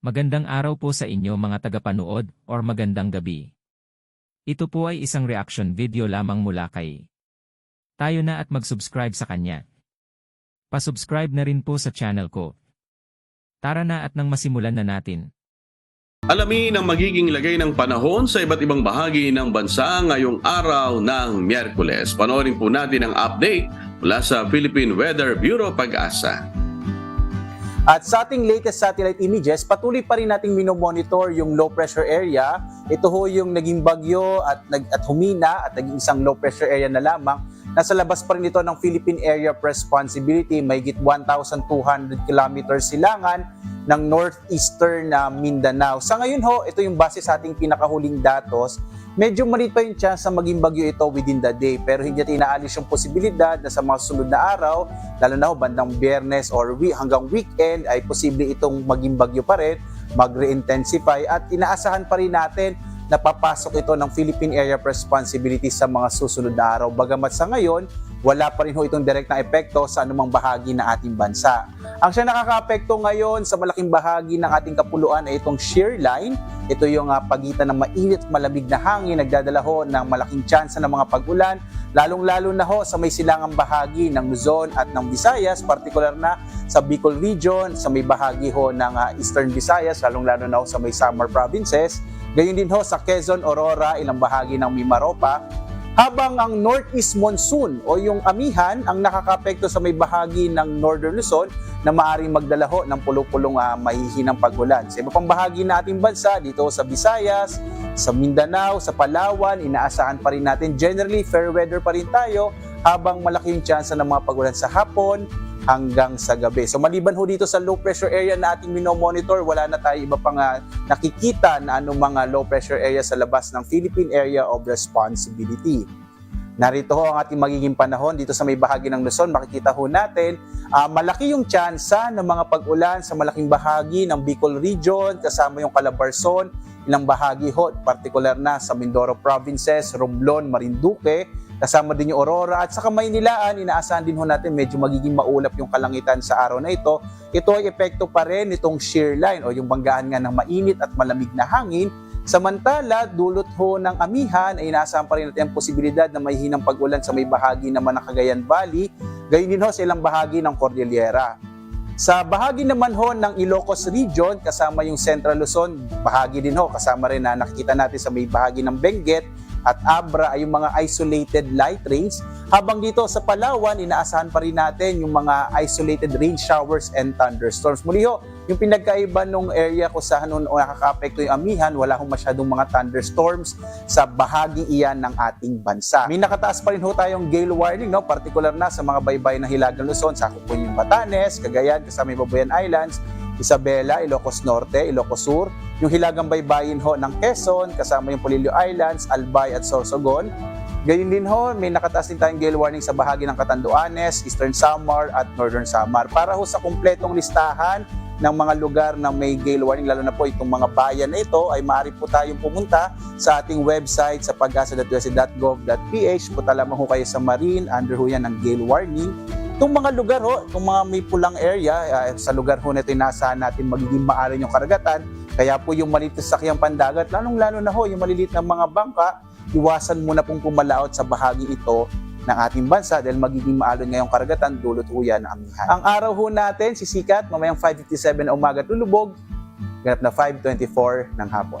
Magandang araw po sa inyo mga tagapanood or magandang gabi. Ito po ay isang reaction video lamang mula kay tayo na at mag-subscribe sa kanya. Pasubscribe na rin po sa channel ko. Tara na at nang masimulan na natin. Alamin ang magiging lagay ng panahon sa iba't ibang bahagi ng bansa ngayong araw ng Miyerkules. Panoorin po natin ang update mula sa Philippine Weather Bureau Pag-asa. At sa ating latest satellite images, patuloy pa rin nating minomonitor yung low pressure area. Ito ho yung naging bagyo at, nag, at humina at naging isang low pressure area na lamang. Nasa labas pa rin ito ng Philippine Area of Responsibility, may 1,200 kilometers silangan ng northeastern na Mindanao. Sa ngayon ho, ito yung base sa ating pinakahuling datos. Medyo maliit pa yung chance na maging bagyo ito within the day pero hindi natin inaalis yung posibilidad na sa mga sunod na araw, lalo na ho bandang biyernes or week, hanggang weekend ay posible itong maging bagyo pa rin, mag-re-intensify at inaasahan pa rin natin na papasok ito ng Philippine Area of Responsibility sa mga susunod na araw. Bagamat sa ngayon, wala pa rin ho itong direct na epekto sa anumang bahagi ng ating bansa. Ang siya nakaka-apekto ngayon sa malaking bahagi ng ating kapuluan ay itong shear line. Ito yung uh, pagitan ng mainit malamig na hangin, nagdadala ho ng malaking tsansa ng mga pag-ulan, lalong-lalo na ho sa may silangang bahagi ng Luzon at ng Visayas, particular na sa Bicol region, sa may bahagi ho ng uh, Eastern Visayas, lalong-lalo na ho sa may Samar provinces, Gayon din ho sa Quezon, Aurora, ilang bahagi ng Mimaropa, habang ang northeast monsoon o yung amihan ang nakakapekto sa may bahagi ng northern Luzon na maaaring magdala ho ng pulong-pulong uh, mahihinang pagulan. Sa iba pang bahagi ng ating bansa, dito sa Visayas, sa Mindanao, sa Palawan, inaasahan pa rin natin generally fair weather pa rin tayo habang malaki yung chance ng mga pagulan sa hapon, hanggang sa gabi. So maliban ho dito sa low pressure area na ating minomonitor, wala na tayo iba pang nakikita na anong mga low pressure area sa labas ng Philippine Area of Responsibility. Narito ho ang ating magiging panahon dito sa may bahagi ng Luzon. Makikita ho natin, uh, malaki yung tsansa ng mga pag-ulan sa malaking bahagi ng Bicol Region, kasama yung Calabarzon, ilang bahagi ho, particular na sa Mindoro Provinces, Romblon, Marinduque, Kasama din yung Aurora at sa Kamaynilaan, inaasahan din ho natin medyo magiging maulap yung kalangitan sa araw na ito. Ito ay epekto pa rin nitong shear line o yung banggaan nga ng mainit at malamig na hangin. Samantala, dulot ho ng amihan ay inaasahan pa rin natin ang posibilidad na may hinang pag-ulan sa may bahagi naman ng Cagayan Valley, gayon din ho sa ilang bahagi ng Cordillera. Sa bahagi naman ho ng Ilocos Region, kasama yung Central Luzon, bahagi din ho, kasama rin na nakikita natin sa may bahagi ng Benguet, at Abra ay yung mga isolated light rains. Habang dito sa Palawan, inaasahan pa rin natin yung mga isolated rain showers and thunderstorms. Muli ho, yung pinagkaiba nung area ko sa noon o nakaka-apekto yung amihan, wala hong masyadong mga thunderstorms sa bahagi iyan ng ating bansa. May nakataas pa rin ho tayong gale warning, no? particular na sa mga baybay ng Hilagang Luzon, sa po yung Batanes, Cagayan, kasama yung Babuyan Islands, Isabela, Ilocos Norte, Ilocos Sur, yung Hilagang Baybayin ho ng Quezon, kasama yung Polillo Islands, Albay at Sorsogon. Gayun din ho, may nakataas din tayong gale warning sa bahagi ng Catanduanes, Eastern Samar at Northern Samar. Para ho sa kumpletong listahan ng mga lugar na may gale warning, lalo na po itong mga bayan na ito, ay maaari po tayong pumunta sa ating website sa pagasa.usc.gov.ph. Punta lamang ho kayo sa Marine, under ho yan ng gale warning. Itong mga lugar ho, itong mga may pulang area, uh, sa lugar ho na ito, inasahan natin magiging maaari yung karagatan. Kaya po yung maliit na sakyang pandagat, lalong-lalo na ho, yung maliliit na mga bangka, iwasan muna pong pumalaot sa bahagi ito ng ating bansa dahil magiging maalon ngayong karagatan, dulot ho yan ang amihan. Ang araw ho natin, sisikat, mamayang 5.57 na umaga tulubog, ganap na 5.24 ng hapon.